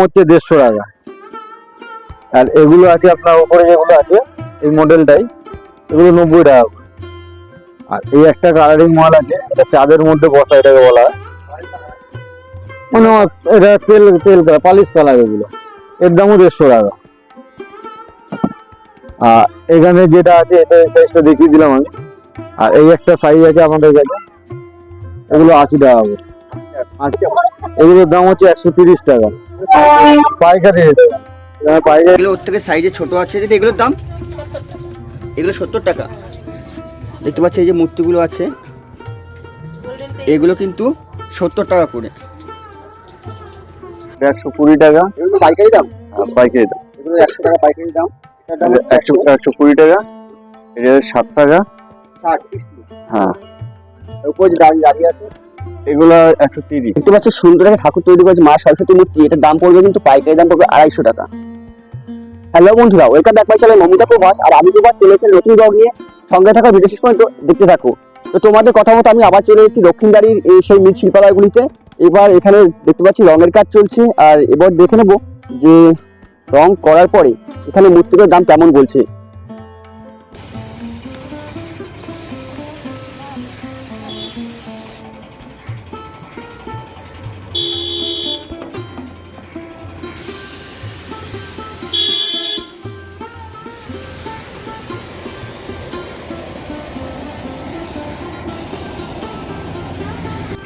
হচ্ছে দেড়শো টাকা। আর এগুলো আছে আপনার উপরে যেগুলো আছে, এই মডেলটাই, এগুলো নব্বই টাকা করে। আর এই একটা কালারিং মাল আছে, এটা চাঁদের মধ্যে বসা, এটাকে বলা হয়। মানে এটা তেল তেল পালিশ কালার এগুলো। এর দামও দেড়শো টাকা। আর এখানে যেটা আছে, এটা এই সাইজটা দেখিয়ে দিলাম আমি। আর এই একটা সাইজ আছে আমাদের কাছে এগুলো আশি টাকা করে। এগুলোর দাম হচ্ছে একশো তিরিশ টাকা। পাইকারি পাইকারি। এগুলো ওর থেকে সাইজে ছোট আছে যদি এগুলোর দাম? এগুলো সত্তর টাকা। দেখতে পাচ্ছি এই যে মূর্তিগুলো আছে। এগুলো কিন্তু সত্তর টাকা করে। একশো কুড়ি টাকা। এগুলো পাইকারি দাম? আর পাইকারি দাম। এগুলো একশো টাকা পাইকারি দাম। একশো একশো কুড়ি টাকা। এটা ষাট টাকা। ষাট হ্যাঁ। উপর দাঁড়িয়ে আছে এগুলো একশো তিরিশ। দেখতে পাচ্ছ সুন্দর একটা ঠাকুর তৈরি করেছে, মা সরস্বতী মূর্তি। এটার দাম পড়বে কিন্তু পাইকারি দাম পড়বে আড়াইশো টাকা। হ্যালো বন্ধুরা welcome back my channel Mamita Prabhas. আর আমি প্রভাস, চলে এসেছি নতুন ব্লগ নিয়ে। সঙ্গে থাকা, ভিডিও শেষ পর্যন্ত দেখতে থাকো। তো তোমাদের কথা মতো আমি আবার চলে এসেছি দক্ষিণদারির এই সেই মৃৎ শিল্পালয়গুলিতে। এবার এখানে দেখতে পাচ্ছি রঙের কাজ চলছে। আর এবার দেখে নেব যে রং করার পরে এখানে মূর্তিগুলোর দাম কেমন বলছে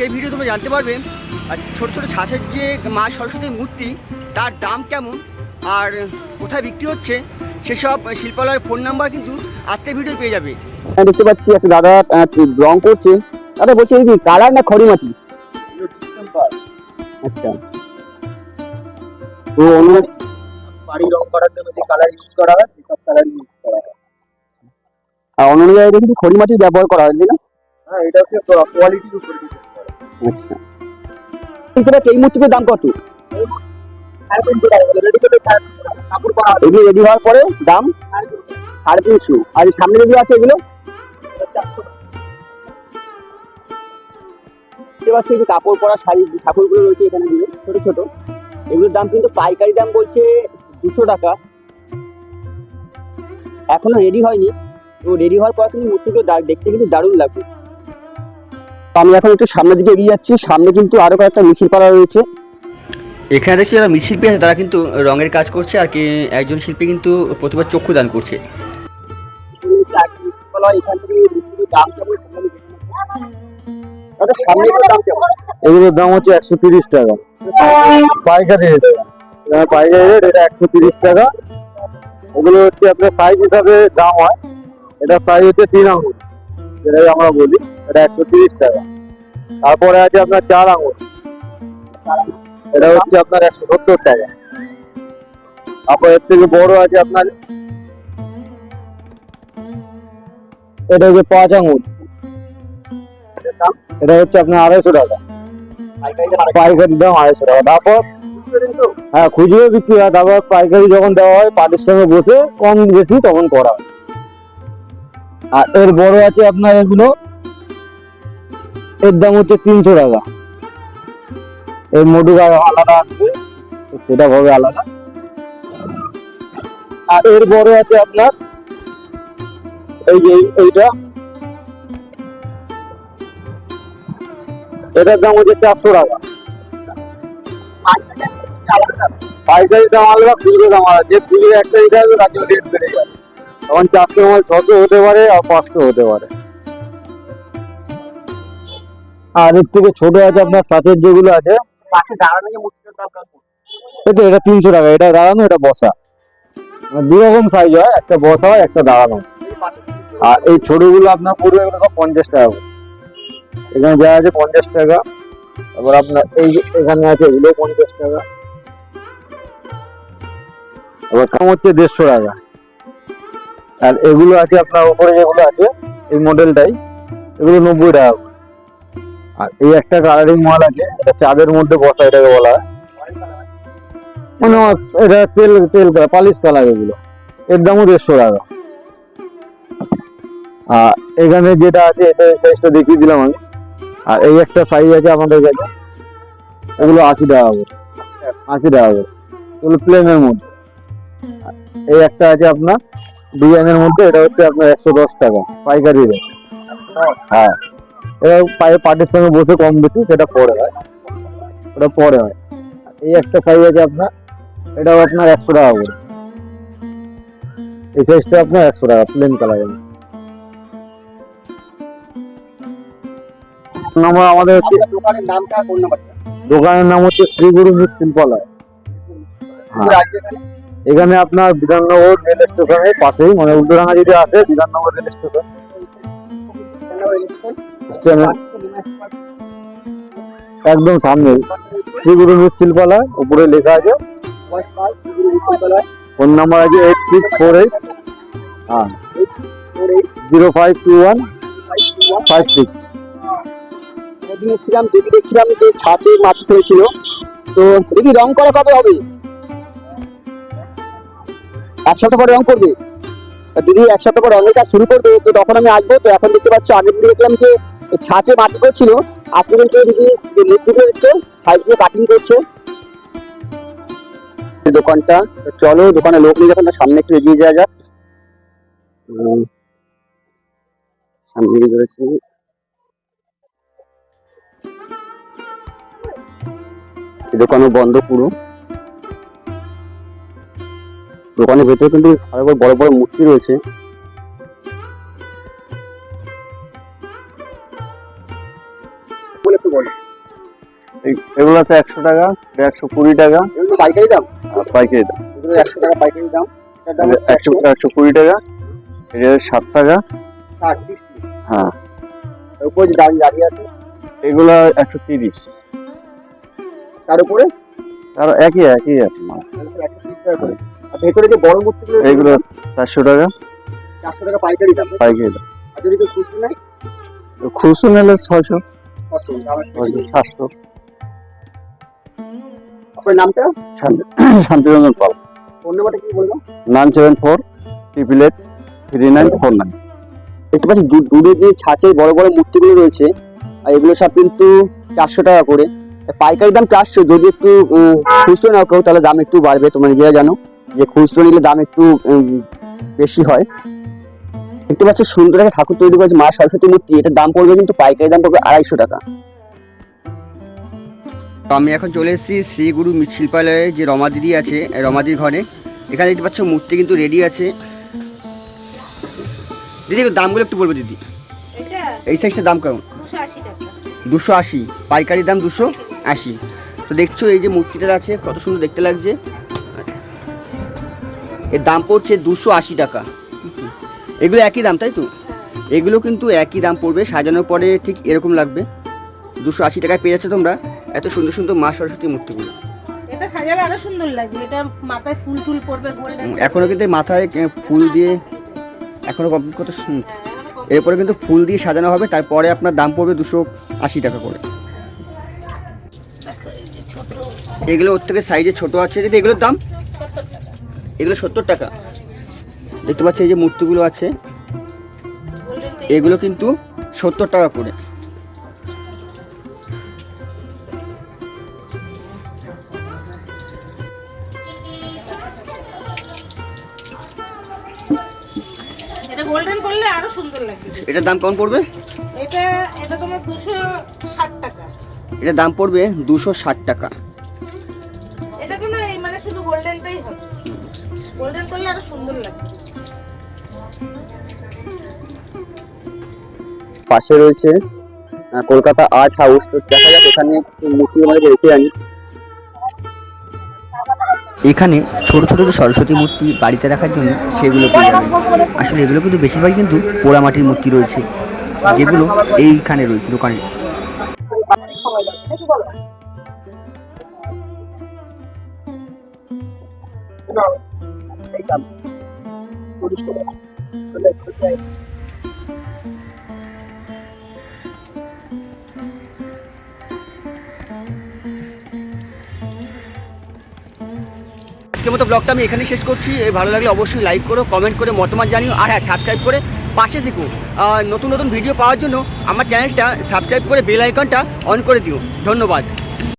এই ভিডিও তোমরা জানতে পারবে আর ছোট ছোট ছাঁচের যে মা সরস্বতীর মূর্তি তার দাম কেমন আর কোথায় বিক্রি হচ্ছে সেসব শিল্পালয়ের ফোন নাম্বার কিন্তু আজকের ভিডিও পেয়ে যাবে। দেখতে পাচ্ছি একটা দাদা রং করছে। দাদা বলছে এই কালার না খড়ি মাটি আচ্ছা। তো অন্য বাড়ি রং করার জন্য যে কালার ইউজ করা হয় সেসব কালার ইউজ করা হয়। আর অন্য জায়গায় কিন্তু খড়ি মাটি ব্যবহার করা হয় না? হ্যাঁ এটা হচ্ছে কোয়ালিটির উপর এই দাম কত এগুলো রেডি হওয়ার পরে দাম সাড়ে তিনশো। আর সামনে আছে এগুলো? পাচ্ছি যে কাপড় পরা শাড়ি, ঠাকুরগুলো রয়েছে এখানে দিকে ছোট ছোট। এগুলোর দাম কিন্তু পাইকারি দাম বলছে দুশো টাকা। এখনও রেডি হয়নি। তো রেডি হওয়ার পর কিন্তু মূর্তিগুলো দেখতে কিন্তু দারুণ লাগবে। আমি এখন একটু সামনের দিকে এগিয়ে যাচ্ছি। সামনে কিন্তু আরও কয়েকটা মিছিল পাড়া রয়েছে। এখানে দেখছি যারা মৃৎশিল্পী আছে তারা কিন্তু রঙের কাজ করছে আর কি একজন শিল্পী কিন্তু প্রতিবার চক্ষু দান করছে। এগুলোর দাম এগুলোর দাম হচ্ছে একশো তিরিশ টাকা। পাইকারি রেট। এখানে পাইকারি রেট এটা একশো তিরিশ টাকা। ওগুলো হচ্ছে আপনার সাইজ হিসাবে দাম হয়। এটা সাইজ হচ্ছে তিন আঙুল যেটাই আমরা বলি, এটা একশো তিরিশ টাকা। তারপরে আছে আপনার চার আঙুল। এটা হচ্ছে আপনার একশো সত্তর টাকা। তারপর এর থেকে বড় আছে আপনার, এটা হচ্ছে পাঁচ আঙুল। এটা হচ্ছে আপনার আড়াইশো টাকা। পাইকারি দাম আড়াইশো টাকা। তারপর হ্যাঁ খুচরো বিক্রি হয়। তারপর পাইকারি যখন দেওয়া হয় পার্টির সঙ্গে বসে, কম বেশি তখন করা হয়। আর এর বড় আছে আপনার এগুলো, এর দাম হচ্ছে তিনশো টাকা। এর মোটু আলাদা আসবে তো সেটা হবে আলাদা। আর এর বড় আছে আপনার, এই যে এই- এইটা। এটার দাম হচ্ছে চারশো টাকা। পাইকারি দাম আলাদা খুচরো দাম আলাদা। যে খুচরো একটা দিতে হবে তার জন্য রেট বেড়ে যাবে। তখন চারশো মাল ছশো হতে পারে আর পাঁচশো হতে পারে। আর এর থেকে ছোট আছে আপনার সাচের যেগুলো আছে। পাশে দাঁড়ানো যে এটা তিনশো টাকা এটা দাঁড়ানো এটা বসা। মানে দু রকম সাইজ হয় একটা বসা হয় একটা দাঁড়ানো। আর এই ছোটগুলো আপনার পড়বে এগুলো সব পঞ্চাশ টাকা করে। এখানে যা আছে পঞ্চাশ টাকা। তারপর আপনার এই এখানে আছে এগুলো পঞ্চাশ টাকা। এবার কাম হচ্ছে দেড়শো টাকা। আর এগুলো আছে আপনার উপরে যেগুলো আছে, এই মডেলটাই এগুলো নব্বই টাকা আর এই একটা কালারিং মাল আছে, এটা চাঁদের মধ্যে বসা এটাকে বলা হয়। মানে এটা তেল তেল কালার পালিশ কালার এগুলো। এর দামও দেড়শো টাকা। আর এখানে যেটা আছে, এটা সাইজটা দেখিয়ে দিলাম আমি। আর এই একটা সাইজ আছে আমাদের কাছে, এগুলো আশি টাকা করে। আশি টাকা করে। এগুলো প্লেনের মধ্যে। এই একটা আছে আপনার ডিজাইনের মধ্যে এটা হচ্ছে আপনার একশো দশ টাকা পাইকারি রেট। হ্যাঁ। পায়ে পাটির সঙ্গে বসে কম বেশি সেটা পরে হয়। ওটা পরে হয়। এই একটা সাইজ আছে আপনার এটাও আপনার একশো টাকা করে। এই সাইজটা আপনার একশো টাকা প্লেন কালারের নাম্বার আমাদের হচ্ছে দোকানের নামটা কোন নাম্বারটা দোকানের নাম হচ্ছে শ্রীগুরু মিট শিল্পালয় হ্যাঁ। এখানে আপনার বিধাননগর রেল স্টেশনের পাশেই মানে উল্টোডাঙ্গা যদি আসে, বিধাননগর রেল স্টেশন। একদম সামনে শ্রীগুরু মিট শিল্পালয়, উপরে লেখা আছে। ফোন নাম্বার আছে এইট সিক্স ফোর এইট হ্যাঁ zero five two one five six. দিদি দেখছিলাম যে ছাঁচে মাছ ফেলেছিল তো দিদি রং করা কবে হবে? এক সপ্তাহ পরে রং করবে দিদি এক সপ্তাহ পর রঙের কাজ শুরু করবে? তো তখন আমি আসব, তো এখন দেখতে পাচ্ছ, আগের দিন দেখলাম যে ছাঁচে মাটি করছিল আজকে কিন্তু দিদি যে মূর্তিগুলো দেখছ সাইডগুলো কাটিং করছে। দোকানটা চলো দোকানে লোক নিয়ে যখন সামনে একটু এগিয়ে যাওয়া যাক। সামনে এগিয়ে দোকানও বন্ধ পুরো। দোকানের ভেতরে কিন্তু আরও বড় বড় মূর্তি রয়েছে। এগুলো আছে একশো টাকা একশো কুড়ি টাকা। পাইকারি দাম। আর পাইকারি দাম। একশো টাকা পাইকারি দাম। একশো একশো। কুড়ি টাকা এটা ষাট টাকা। হ্যাঁ। তার উপরে দাঁড়িয়ে আছে। এগুলো একশো তিরিশ। তার উপরে? আর একই একই আছে ভেতরে যে বড় মূর্তিগুলো এইগুলো চারশো টাকা। চারশো টাকা পাইকারি দাম পাইকারি দাম। আর যদি কেউ খুচরো নেয়? খুচরো নিলে ছয়শো। সাতশো। আপনার নামটা? শান্তিরঞ্জন পাল। ফোন নাম্বারটা কি বললাম nine seven four triple eight three nine four nine দেখতে পাচ্ছি দূরে যে ছাঁচের বড় বড় মূর্তিগুলো রয়েছে আর এগুলো সব কিন্তু চারশো টাকা করে। পাইকারি দাম চারশো যদি একটু খুচরো নাও কেউ তাহলে দাম একটু বাড়বে তোমরা নিজেরা জানো। যে খুচরো নিলে দাম একটু বেশি হয়। দেখতে পাচ্ছ সুন্দর একটা ঠাকুর তৈরি করেছে মা সরস্বতী মূর্তি। এটার দাম পড়বে কিন্তু পাইকারি দাম পড়বে আড়াইশো টাকা। তো আমি এখন চলে এসেছি শ্রী গুরু শিল্পালয়ে যে রমা দিদি আছে রমাদির ঘরে। এখানে দেখতে পাচ্ছ মূর্তি কিন্তু রেডি আছে। দিদি দামগুলো একটু বলব দিদি। এটা এই সাইজটার দাম কেমন? দুশো আশি টাকা। দুশো আশি। পাইকারি দাম দুশো আশি। তো দেখছ এই যে মূর্তিটা আছে কত সুন্দর দেখতে লাগছে। এর দাম পড়ছে দুশো আশি টাকা। এগুলো একই দাম তাই তো? এগুলো কিন্তু একই দাম পড়বে সাজানোর পরে ঠিক এরকম লাগবে। দুশো আশি টাকায় পেয়ে যাচ্ছ তোমরা এত সুন্দর সুন্দর মা সরস্বতী মূর্তিগুলো। এটা সাজালে আরও সুন্দর লাগবে এটা মাথায় ফুল টুল পড়বে এখনও কিন্তু মাথায় ফুল দিয়ে এখনও কমপ্লিট কত সু- এরপরে কিন্তু ফুল দিয়ে সাজানো হবে তারপরে আপনার দাম পড়বে দুশো আশি টাকা করে। এগুলো ওর থেকে সাইজে ছোট আছে যদি এগুলোর দাম এগুলো সত্তর টাকা। দেখতে পাচ্ছি এই যে মূর্তিগুলো আছে। এগুলো কিন্তু সত্তর টাকা করে। গোল্ডেন করলে আরও সুন্দর লাগবে। এটার দাম কেমন পড়বে? এটা এটা তোমার দুশো ষাট টাকা। এটার দাম পড়বে দুশো ষাট টাকা। গোল্ডেন করলে আরও সুন্দর লাগবে পাশে রয়েছে আহ, কলকাতা আর্ট হাউস তো দেখা যাক এখানে কিছু মূর্তি আমাদের রেখে আনি। এখানে ছোট ছোট যে সরস্বতী মূর্তি বাড়িতে রাখার জন্য সেগুলো পেয়ে যাবেন। আসলে এগুলো কিন্তু বেশিরভাগই কিন্তু পোড়ামাটির মূর্তি রয়েছে যেগুলো এইখানে রয়েছে দোকানে। আজকের মতো ব্লগটা আমি এখানে শেষ করছি। ভালো লাগলে অবশ্যই লাইক করো কমেন্ট করে মতামত জানিও, আর হ্যাঁ সাবস্ক্রাইব করে পাশে থেকো। নতুন নতুন ভিডিও পাওয়ার জন্য আমার চ্যানেলটা সাবস্ক্রাইব করে বেল আইকনটা অন করে দিও। ধন্যবাদ।